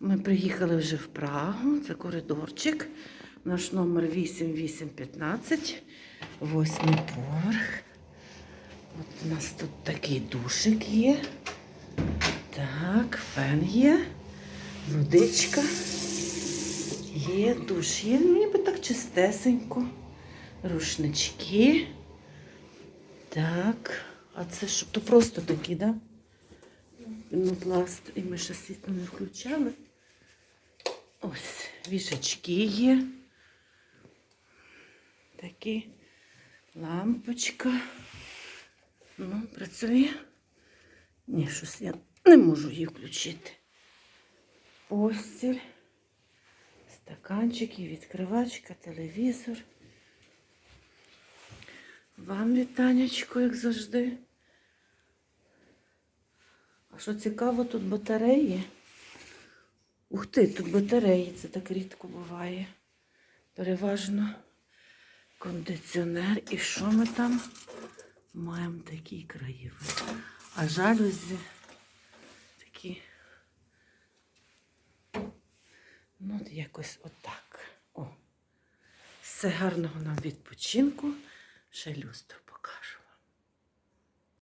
Ми приїхали вже в Прагу, це коридорчик. Наш номер 8815, восьмий поверх. От у нас тут такий душик є. Так, фен є, водичка. Є, душ є, ніби так чистесенько. Рушнички. Так, а це що? То просто такі, так? Да? Пінопласт, і ми ще світло не включали. Ось, вішачки є. Такі лампочка. Ну, працює. Ні, щось я не можу її включити. Постіль, стаканчики, відкривачка, телевізор. Вам вітанечко, як завжди. Що цікаво, тут батареї. Ух ти, тут батареї, це так рідко буває. Переважно кондиціонер. І що ми там маємо такий краєвид? А жалюзі такі. Ну, от якось отак. О. Все гарного нам відпочинку. Ще люстру